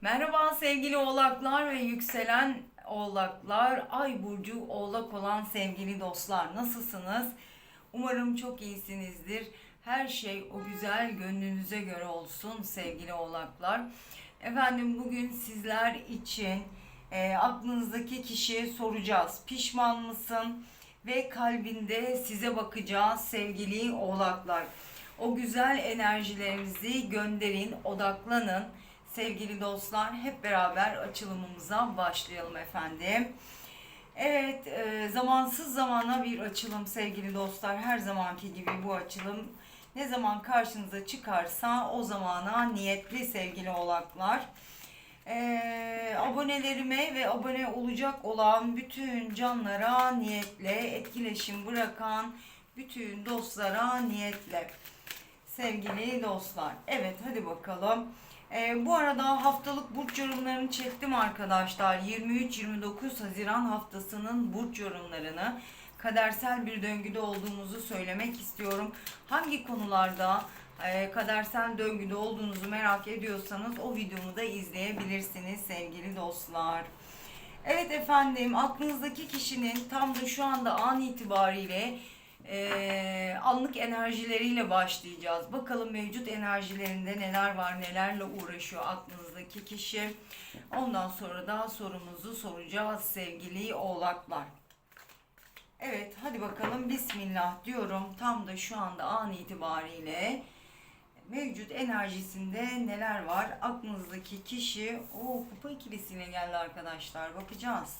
Merhaba sevgili oğlaklar ve yükselen oğlaklar, ay burcu oğlak olan sevgili dostlar nasılsınız? Umarım çok iyisinizdir. Her şey o güzel gönlünüze göre olsun sevgili oğlaklar. Efendim bugün sizler için e, aklınızdaki kişiye soracağız. Pişman mısın? Ve kalbinde size bakacağız sevgili oğlaklar. O güzel enerjilerinizi gönderin, odaklanın. Sevgili dostlar hep beraber açılımımıza başlayalım efendim. Evet, e, zamansız zamana bir açılım sevgili dostlar. Her zamanki gibi bu açılım ne zaman karşınıza çıkarsa o zamana niyetli sevgili oğlaklar. E, abonelerime ve abone olacak olan bütün canlara niyetle, etkileşim bırakan bütün dostlara niyetle. Sevgili dostlar. Evet hadi bakalım. Ee, bu arada haftalık burç yorumlarını çektim arkadaşlar. 23-29 Haziran haftasının burç yorumlarını kadersel bir döngüde olduğumuzu söylemek istiyorum. Hangi konularda e, kadersel döngüde olduğunuzu merak ediyorsanız o videomu da izleyebilirsiniz sevgili dostlar. Evet efendim aklınızdaki kişinin tam da şu anda an itibariyle e, anlık enerjileriyle başlayacağız. Bakalım mevcut enerjilerinde neler var, nelerle uğraşıyor aklınızdaki kişi. Ondan sonra da sorumuzu soracağız sevgili oğlaklar. Evet hadi bakalım bismillah diyorum. Tam da şu anda an itibariyle mevcut enerjisinde neler var? Aklınızdaki kişi o kupa ikilisine geldi arkadaşlar. Bakacağız.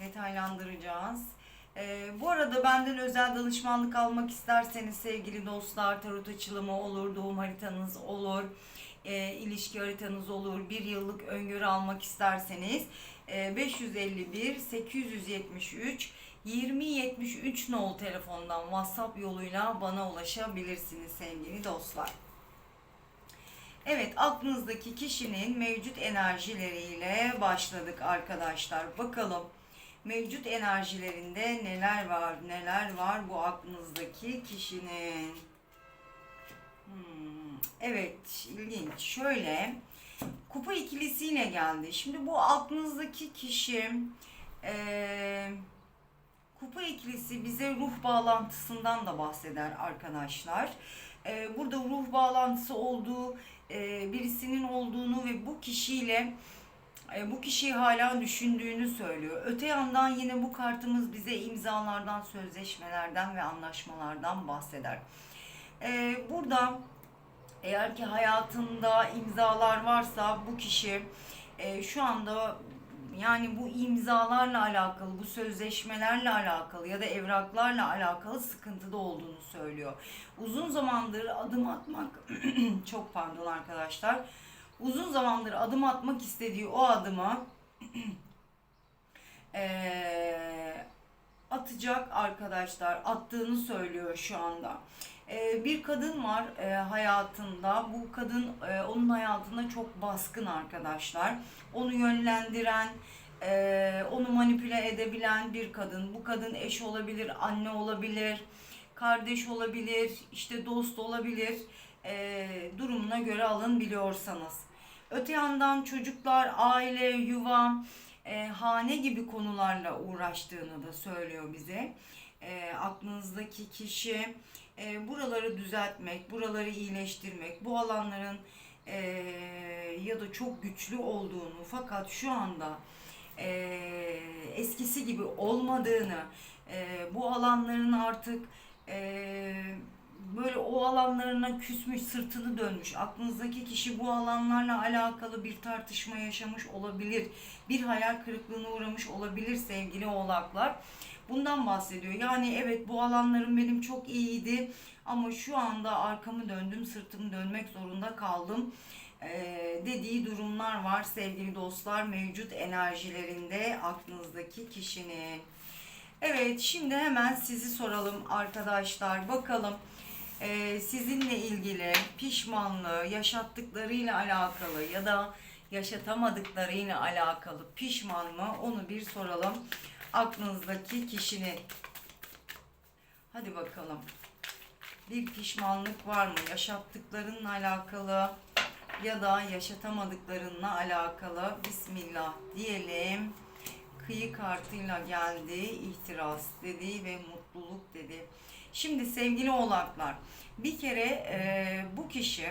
Detaylandıracağız. Ee, bu arada benden özel danışmanlık almak isterseniz sevgili dostlar tarot açılımı olur, doğum haritanız olur, e, ilişki haritanız olur, bir yıllık öngörü almak isterseniz e, 551 873 2073 nol telefondan WhatsApp yoluyla bana ulaşabilirsiniz sevgili dostlar. Evet aklınızdaki kişinin mevcut enerjileriyle başladık arkadaşlar. Bakalım mevcut enerjilerinde neler var, neler var bu aklınızdaki kişinin. Hmm, evet, ilginç. Şöyle, kupa ikilisi yine geldi. Şimdi bu aklınızdaki kişi, eee, kupa ikilisi bize ruh bağlantısından da bahseder arkadaşlar. Eee, burada ruh bağlantısı olduğu, eee, birisinin olduğunu ve bu kişiyle e, bu kişiyi hala düşündüğünü söylüyor. Öte yandan yine bu kartımız bize imzalardan, sözleşmelerden ve anlaşmalardan bahseder. E, burada eğer ki hayatında imzalar varsa bu kişi e, şu anda yani bu imzalarla alakalı, bu sözleşmelerle alakalı ya da evraklarla alakalı sıkıntıda olduğunu söylüyor. Uzun zamandır adım atmak, çok pardon arkadaşlar, uzun zamandır adım atmak istediği o adımı eee, atacak arkadaşlar. Attığını söylüyor şu anda. Bir kadın var hayatında. Bu kadın onun hayatında çok baskın arkadaşlar. Onu yönlendiren, onu manipüle edebilen bir kadın. Bu kadın eş olabilir, anne olabilir, kardeş olabilir, işte dost olabilir. Durumuna göre alın biliyorsanız. Öte yandan çocuklar, aile, yuva, e, hane gibi konularla uğraştığını da söylüyor bize. E, aklınızdaki kişi e, buraları düzeltmek, buraları iyileştirmek, bu alanların e, ya da çok güçlü olduğunu fakat şu anda e, eskisi gibi olmadığını, e, bu alanların artık e, böyle o alanlarına küsmüş, sırtını dönmüş. Aklınızdaki kişi bu alanlarla alakalı bir tartışma yaşamış olabilir. Bir hayal kırıklığına uğramış olabilir sevgili oğlaklar. Bundan bahsediyor. Yani evet bu alanlarım benim çok iyiydi ama şu anda arkamı döndüm, sırtımı dönmek zorunda kaldım dediği durumlar var sevgili dostlar mevcut enerjilerinde aklınızdaki kişinin. Evet şimdi hemen sizi soralım arkadaşlar. Bakalım e, sizinle ilgili pişmanlığı, yaşattıklarıyla alakalı ya da yaşatamadıklarıyla alakalı pişman mı onu bir soralım aklınızdaki kişinin. Hadi bakalım. Bir pişmanlık var mı? Yaşattıklarınla alakalı ya da yaşatamadıklarınla alakalı Bismillah diyelim. Kıyı kartıyla geldi, ihtiras dedi ve mutluluk dedi. Şimdi sevgili oğlaklar, bir kere e, bu kişi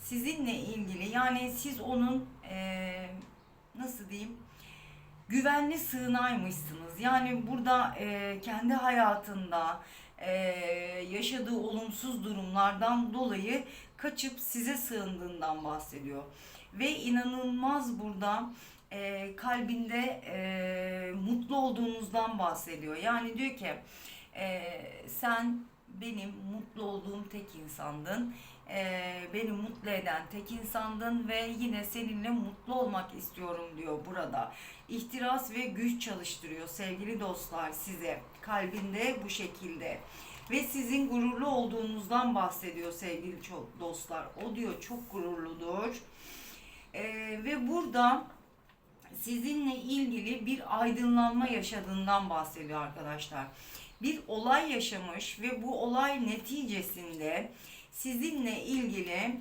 sizinle ilgili yani siz onun e, nasıl diyeyim güvenli sığınaymışsınız. Yani burada e, kendi hayatında e, yaşadığı olumsuz durumlardan dolayı kaçıp size sığındığından bahsediyor. Ve inanılmaz burada e, kalbinde e, mutlu olduğunuzdan bahsediyor. Yani diyor ki e, sen benim mutlu olduğum tek insandın. E, beni mutlu eden tek insandın ve yine seninle mutlu olmak istiyorum diyor burada. İhtiras ve güç çalıştırıyor sevgili dostlar size. Kalbinde bu şekilde. Ve sizin gururlu olduğunuzdan bahsediyor sevgili dostlar. O diyor çok gururludur. E, ve burada sizinle ilgili bir aydınlanma yaşadığından bahsediyor arkadaşlar. Bir olay yaşamış ve bu olay neticesinde sizinle ilgili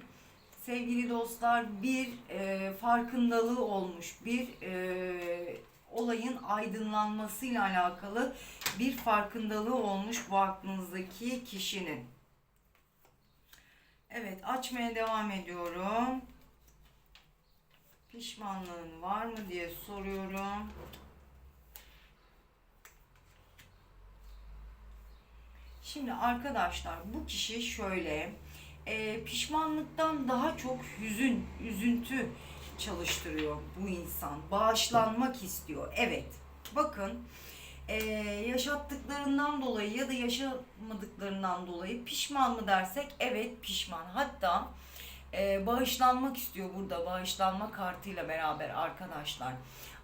sevgili dostlar bir e, farkındalığı olmuş, bir e, olayın aydınlanmasıyla alakalı bir farkındalığı olmuş bu aklınızdaki kişinin. Evet açmaya devam ediyorum. Pişmanlığın var mı diye soruyorum. Şimdi arkadaşlar bu kişi şöyle e, pişmanlıktan daha çok hüzün, üzüntü çalıştırıyor bu insan. Bağışlanmak istiyor. Evet. Bakın e, yaşattıklarından dolayı ya da yaşamadıklarından dolayı pişman mı dersek evet pişman. Hatta e, bağışlanmak istiyor burada bağışlanma kartıyla beraber arkadaşlar.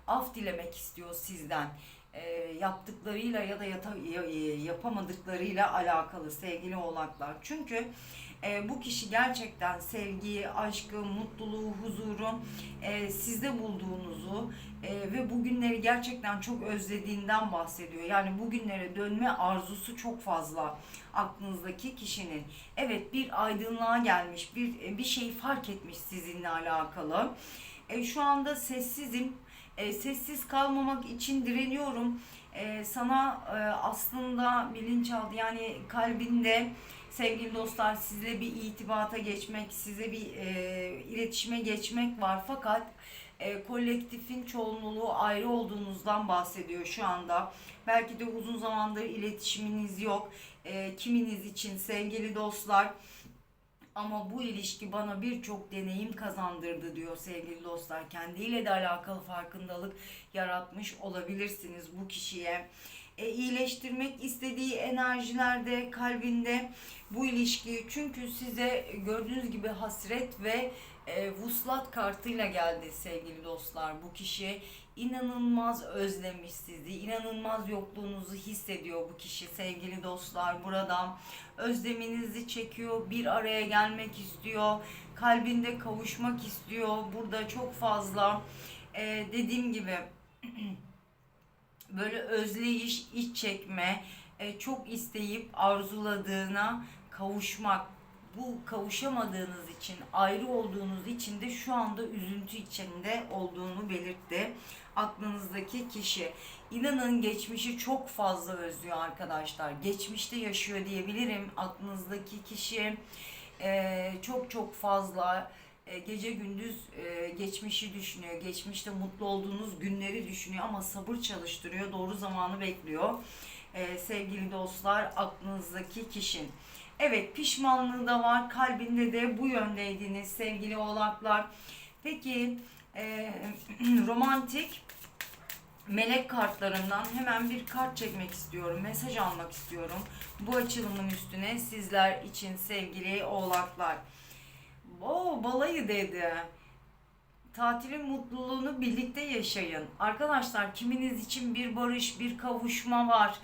Af dilemek istiyor sizden. E, yaptıklarıyla ya da yata, ya- e, yapamadıklarıyla alakalı sevgili oğlaklar. Çünkü e, bu kişi gerçekten sevgiyi, aşkı, mutluluğu, huzuru e, sizde bulduğunuzu e, ve bugünleri gerçekten çok özlediğinden bahsediyor. Yani bugünlere dönme arzusu çok fazla aklınızdaki kişinin. Evet bir aydınlığa gelmiş, bir e, bir şey fark etmiş sizinle alakalı. E, şu anda sessizim. E, sessiz kalmamak için direniyorum. E, sana e, aslında bilinçaltı yani kalbinde sevgili dostlar sizle bir itibata geçmek, size bir e, iletişime geçmek var. Fakat e, kolektifin çoğunluğu ayrı olduğunuzdan bahsediyor şu anda. Belki de uzun zamandır iletişiminiz yok. E, kiminiz için sevgili dostlar ama bu ilişki bana birçok deneyim kazandırdı diyor sevgili dostlar. Kendiyle de alakalı farkındalık yaratmış olabilirsiniz bu kişiye. E, iyileştirmek istediği enerjilerde, kalbinde bu ilişkiyi. Çünkü size gördüğünüz gibi hasret ve e, vuslat kartıyla geldi sevgili dostlar. Bu kişi inanılmaz özlemiş sizi, inanılmaz yokluğunuzu hissediyor bu kişi sevgili dostlar burada. Özleminizi çekiyor, bir araya gelmek istiyor, kalbinde kavuşmak istiyor. Burada çok fazla e, dediğim gibi böyle özleyiş, iç çekme, e, çok isteyip arzuladığına kavuşmak. Bu kavuşamadığınız için, ayrı olduğunuz için de şu anda üzüntü içinde olduğunu belirtti aklınızdaki kişi. İnanın geçmişi çok fazla özlüyor arkadaşlar. Geçmişte yaşıyor diyebilirim aklınızdaki kişi. e, çok çok fazla e, gece gündüz e, geçmişi düşünüyor. Geçmişte mutlu olduğunuz günleri düşünüyor ama sabır çalıştırıyor. Doğru zamanı bekliyor. E, sevgili dostlar aklınızdaki kişi. Evet pişmanlığı da var. Kalbinde de bu yöndeydiniz sevgili oğlaklar. Peki e, romantik melek kartlarından hemen bir kart çekmek istiyorum. Mesaj almak istiyorum. Bu açılımın üstüne sizler için sevgili oğlaklar. Oo balayı dedi. Tatilin mutluluğunu birlikte yaşayın. Arkadaşlar kiminiz için bir barış, bir kavuşma var.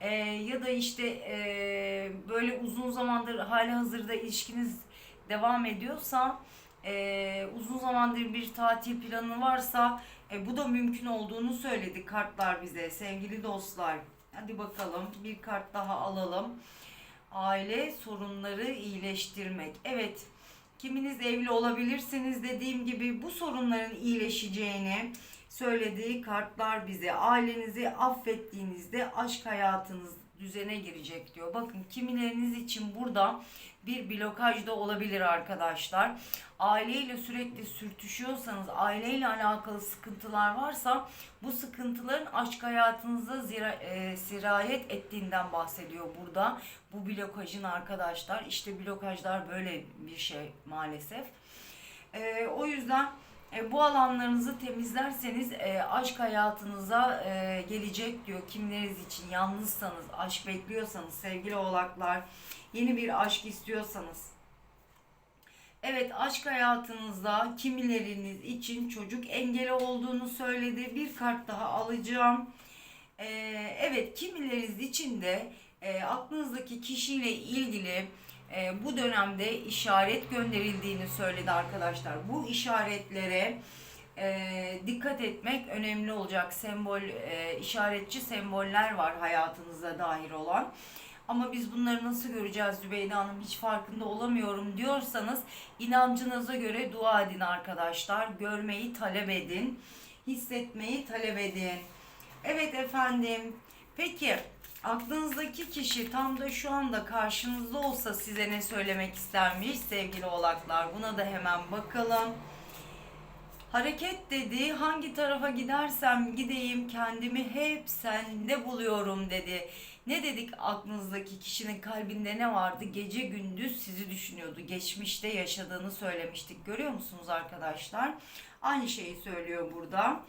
Ee, ya da işte ee, böyle uzun zamandır hali hazırda ilişkiniz devam ediyorsa ee, uzun zamandır bir tatil planı varsa e, bu da mümkün olduğunu söyledi kartlar bize sevgili dostlar. Hadi bakalım bir kart daha alalım. Aile sorunları iyileştirmek. Evet Kiminiz evli olabilirsiniz dediğim gibi bu sorunların iyileşeceğini söylediği kartlar bize ailenizi affettiğinizde aşk hayatınız düzene girecek diyor. Bakın kimileriniz için burada bir blokaj da olabilir arkadaşlar. Aileyle sürekli sürtüşüyorsanız, aileyle alakalı sıkıntılar varsa bu sıkıntıların aşk hayatınıza zira, e, sirayet ettiğinden bahsediyor burada. Bu blokajın arkadaşlar işte blokajlar böyle bir şey maalesef. E, o yüzden e, bu alanlarınızı temizlerseniz e, aşk hayatınıza e, gelecek diyor. Kimleriniz için yalnızsanız, aşk bekliyorsanız, sevgili oğlaklar, yeni bir aşk istiyorsanız. Evet aşk hayatınızda kimileriniz için çocuk engeli olduğunu söyledi. Bir kart daha alacağım. E, evet kimileriniz için de e, aklınızdaki kişiyle ilgili e, bu dönemde işaret gönderildiğini söyledi arkadaşlar. Bu işaretlere e, dikkat etmek önemli olacak. Sembol, e, işaretçi semboller var hayatınıza dair olan. Ama biz bunları nasıl göreceğiz Zübeyde Hanım hiç farkında olamıyorum diyorsanız inancınıza göre dua edin arkadaşlar. Görmeyi talep edin. Hissetmeyi talep edin. Evet efendim. Peki aklınızdaki kişi tam da şu anda karşınızda olsa size ne söylemek istermiş sevgili oğlaklar? Buna da hemen bakalım. Hareket dedi. Hangi tarafa gidersem gideyim kendimi hep sende buluyorum dedi. Ne dedik aklınızdaki kişinin kalbinde ne vardı? Gece gündüz sizi düşünüyordu. Geçmişte yaşadığını söylemiştik. Görüyor musunuz arkadaşlar? Aynı şeyi söylüyor burada.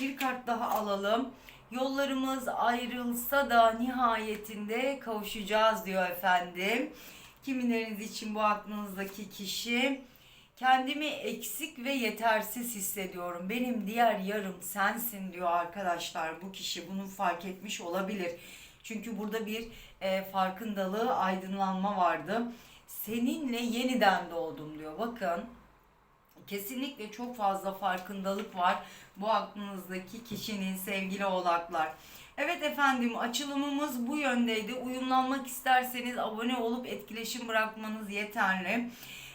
Bir kart daha alalım. Yollarımız ayrılsa da nihayetinde kavuşacağız diyor efendim. Kimileriniz için bu aklınızdaki kişi kendimi eksik ve yetersiz hissediyorum. Benim diğer yarım sensin diyor arkadaşlar. Bu kişi bunu fark etmiş olabilir. Çünkü burada bir e, farkındalığı, aydınlanma vardı. Seninle yeniden doğdum diyor. Bakın kesinlikle çok fazla farkındalık var bu aklınızdaki kişinin sevgili oğlaklar. Evet efendim açılımımız bu yöndeydi. Uyumlanmak isterseniz abone olup etkileşim bırakmanız yeterli.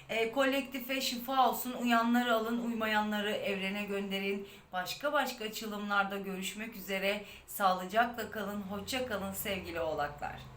E, kolektife şifa olsun. Uyanları alın, uymayanları evrene gönderin. Başka başka açılımlarda görüşmek üzere. Sağlıcakla kalın, hoşça kalın sevgili oğlaklar.